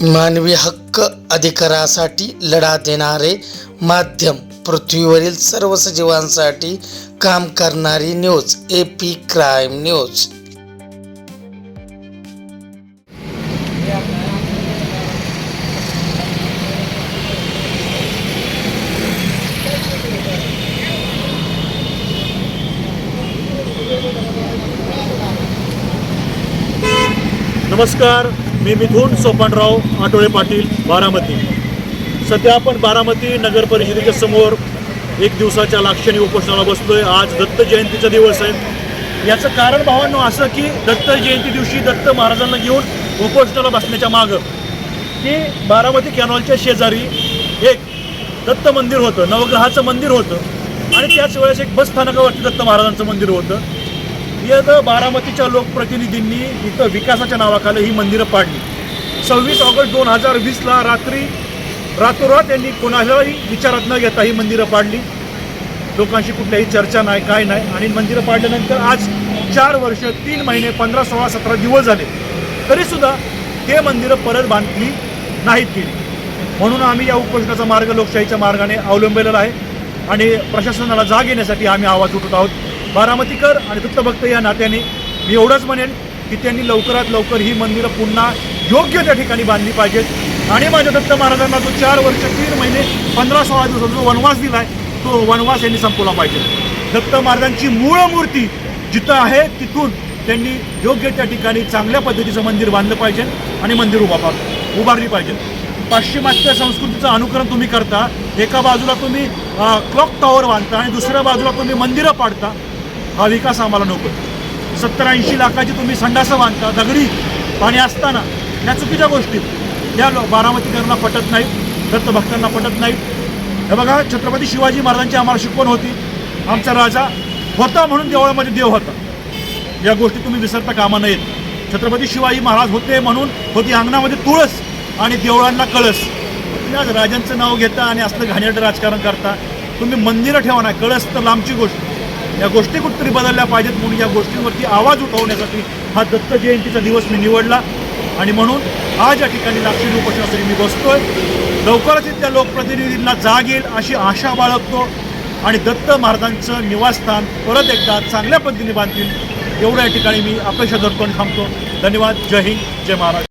मानवी हक्क अधिकारासाठी लढा देणारे माध्यम पृथ्वीवरील सर्व सजीवांसाठी काम करणारी news A P crime news नमस्कार मी मिथून सोपानराव आठोळे पाटील बारामती. सध्या आपण बारामती नगर परिषदेच्या समोर एक दिवसाच्या लाक्षणिक उपोषणाला बसतोय आज दत्त जयंतीचा दिवस आहे. याचं कारण भावांनो असं की दत्त जयंती दिवशी दत्त महाराजांना घेऊन उपोषणाला बसण्याच्या मागं की बारामती कॅनॉलच्या शेजारी एक दत्त मंदिर होतं नवग्रहाचं मंदिर होतं. आणि त्याच वेळेस एक बस स्थानकावरती दत्त महाराजांचं मंदिर होतं. यद बारामतीच्या लोकप्रतिनिधींनी इथं विकासाच्या नावाखाली ही मंदिरं पाडली. सव्वीस ऑगस्ट दोन हजार वीसला रात्री रातोरात यांनी कोणालाही विचारात न घेता ही मंदिरं पाडली. लोकांशी कुठल्याही चर्चा नाही काय नाही. आणि मंदिरं पाडल्यानंतर आज चार वर्ष तीन महिने पंधरा सोळा सतरा दिवस झाले. तरीसुद्धा ते मंदिरं परत बांधली नाहीत केली म्हणून आम्ही या उपोषणाचा मार्ग लोकशाहीच्या मार्गाने अवलंबलेला आहे. आणि प्रशासनाला जाग येण्यासाठी आम्ही आवाज उठत आहोत. बारामतीकर आणि दत्तभक्त या नात्याने मी एवढंच म्हणेन की त्यांनी लवकरात लवकर ही मंदिरं पुन्हा योग्य त्या ठिकाणी बांधली पाहिजेत. आणि माझ्या दत्त महाराजांना जो चार वर्ष तीन महिने पंधरा सोळा दिवसाचा जो वनवास दिला आहे तो वनवास यांनी संपवला पाहिजे. दत्त महाराजांची मूळ मूर्ती जिथं आहे तिथून त्यांनी योग्य त्या ठिकाणी चांगल्या पद्धतीचं मंदिर बांधलं पाहिजे आणि मंदिर उभा उभारली पाहिजे. पाश्चिमात्य संस्कृतीचं अनुकरण तुम्ही करता एका बाजूला तुम्ही क्लॉक टॉवर बांधता आणि दुसऱ्या बाजूला तुम्ही मंदिरं पाडता. हा विकास आम्हाला नको. सत्तर ऐंशी लाखाची तुम्ही संडासं बांधता दगडी पाणी असताना या चुकीच्या गोष्टीत या बारामतीकरांना पटत नाहीत दत्तभक्तांना पटत नाहीत. हे बघा छत्रपती शिवाजी महाराजांची आम्हाला शिकवण होती. आमचा राजा होता म्हणून देवळामध्ये देव होता. या गोष्टी तुम्ही विसरता कामा नयेत. छत्रपती शिवाजी महाराज होते म्हणून होती अंगणामध्ये तुळस आणि देवळांना कळस. आज राजांचं नाव घेता आणि असलं घाणेरडं राजकारण करता. तुम्ही मंदिरं ठेवा ना कळस तर लांबची गोष्ट. या गोष्टी कुठेतरी बदलल्या पाहिजेत म्हणून या गोष्टींवरती आवाज उठवण्यासाठी हा दत्त जयंतीचा दिवस मी निवडला. आणि म्हणून आज या ठिकाणी लाक्षणी उपोषणासाठी मी बसतोय. लवकरच इथल्या लोकप्रतिनिधींना जाग येईल अशी आशा बाळगतो. आणि दत्त महाराजांचं निवासस्थान परत एकदा चांगल्या पद्धतीने बांधतील. एवढ्या या ठिकाणी मी अपेक्षा धरतो आणि थांबतो. धन्यवाद. जय हिंद. जय महाराज